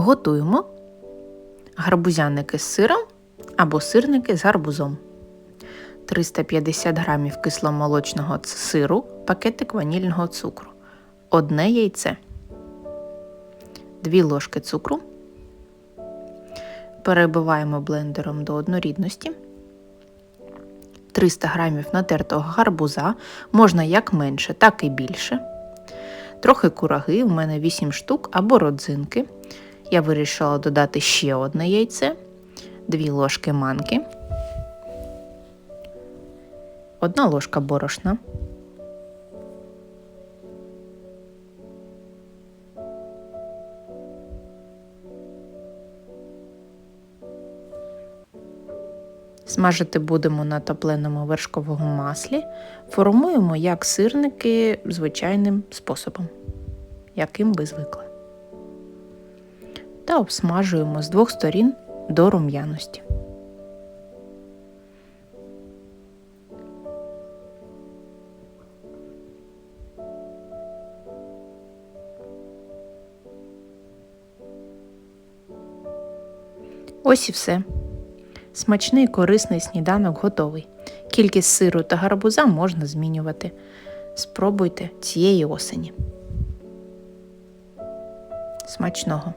Готуємо гарбузяники з сиром або сирники з гарбузом. 350 г кисломолочного сиру, пакетик ванільного цукру, одне яйце, 2 ложки цукру. Перебиваємо блендером до однорідності. 300 г натертого гарбуза, можна як менше, так і більше. Трохи кураги, у мене 8 штук або родзинки. Я вирішила додати ще одне яйце, 2 ложки манки, 1 ложка борошна, Смажити будемо на топленому вершковому маслі. Формуємо як сирники звичайним способом, яким ви звикли. Та обсмажуємо з двох сторін до рум'яності. Ось і все. Смачний корисний сніданок готовий. Кількість сиру та гарбуза можна змінювати. Спробуйте цієї осені. Смачного!